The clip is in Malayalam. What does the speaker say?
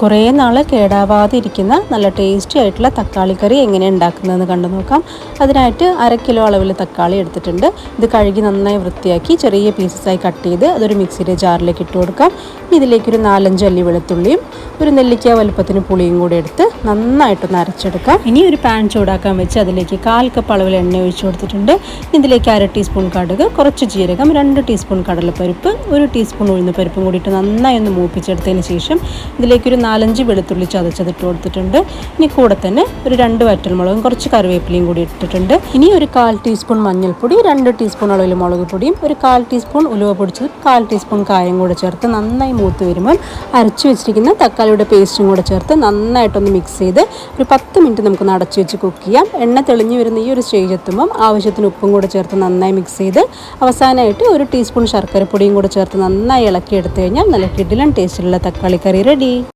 കുറേ നാൾ കേടാവാതിരിക്കുന്ന നല്ല ടേസ്റ്റി ആയിട്ടുള്ള തക്കാളി കറി എങ്ങനെ ഉണ്ടാക്കുന്നതെന്ന് കണ്ടു നോക്കാം. അതിനായിട്ട് അര കിലോ അളവിൽ തക്കാളി എടുത്തിട്ടുണ്ട്. ഇത് കഴുകി നന്നായി വൃത്തിയാക്കി ചെറിയ പീസസായി കട്ട് ചെയ്ത് അതൊരു മിക്സിയുടെ ജാറിലേക്ക് ഇട്ട് കൊടുക്കാം. ഇതിലേക്കൊരു നാലഞ്ച് അല്ലി വെളുത്തുള്ളിയും ഒരു നെല്ലിക്ക വലുപ്പത്തിന് പുളിയും കൂടി എടുത്ത് നന്നായിട്ടൊന്ന് അരച്ചെടുക്കാം. ഇനി ഒരു പാൻ ചൂടാക്കാൻ വെച്ച് അതിലേക്ക് കാൽ കപ്പ് അളവിൽ എണ്ണ ഒഴിച്ചു കൊടുത്തിട്ടുണ്ട്. ഇതിലേക്ക് അര ടീസ്പൂൺ കടുക് കുറച്ച് ജീരകം രണ്ട് ടീസ്പൂൺ കടലപ്പരിപ്പ് ഒരു ടീസ്പൂൺ ഉഴുന്ന് പരിപ്പും കൂടിയിട്ട് നന്നായി ഒന്ന് മൂപ്പിച്ചെടുത്തതിന് ശേഷം ഇതിലേക്കൊരു നാലഞ്ച് വെളുത്തുള്ളി ചതച്ചതിട്ട് കൊടുത്തിട്ടുണ്ട്. ഇനി കൂടെ തന്നെ ഒരു രണ്ട് വറ്റൽമുളകും കുറച്ച് കറിവേപ്പിലയും കൂടി ഇട്ടിട്ടുണ്ട്. ഇനി ഒരു കാൽ ടീസ്പൂൺ മഞ്ഞൾപ്പൊടി രണ്ട് ടീസ്പൂൺ അളവിൽ മുളക് പൊടിയും ഒരു കാൽ ടീസ്പൂൺ ഉലുവ പൊടിച്ചത് കാൽ ടീസ്പൂൺ കായം കൂടെ ചേർത്ത് നന്നായി മൂത്ത് വരുമ്പോൾ അരച്ച് വെച്ചിരിക്കുന്ന തക്കാളിയുടെ പേസ്റ്റും കൂടെ ചേർത്ത് നന്നായിട്ടൊന്ന് മിക്സ് ചെയ്ത് ഒരു പത്ത് മിനിറ്റ് നമുക്ക് നടച്ച് വെച്ച് കുക്ക് ചെയ്യാം. എണ്ണ തെളിഞ്ഞു വരുന്ന ഈ ഒരു സ്റ്റേജ് എത്തുമ്പം ആവശ്യത്തിന് ഉപ്പും കൂടെ ചേർത്ത് നന്നായി മിക്സ് ചെയ്ത് അവസാനമായിട്ട് ഒരു ടീസ്പൂൺ ശർക്കരപ്പൊടിയും കൂടെ ചേർത്ത് നന്നായി ഇളക്കി എടുത്തു കഴിഞ്ഞാൽ നല്ല കിഡിലൻ ടേസ്റ്റിലുള്ള തക്കാളി കറി റെഡി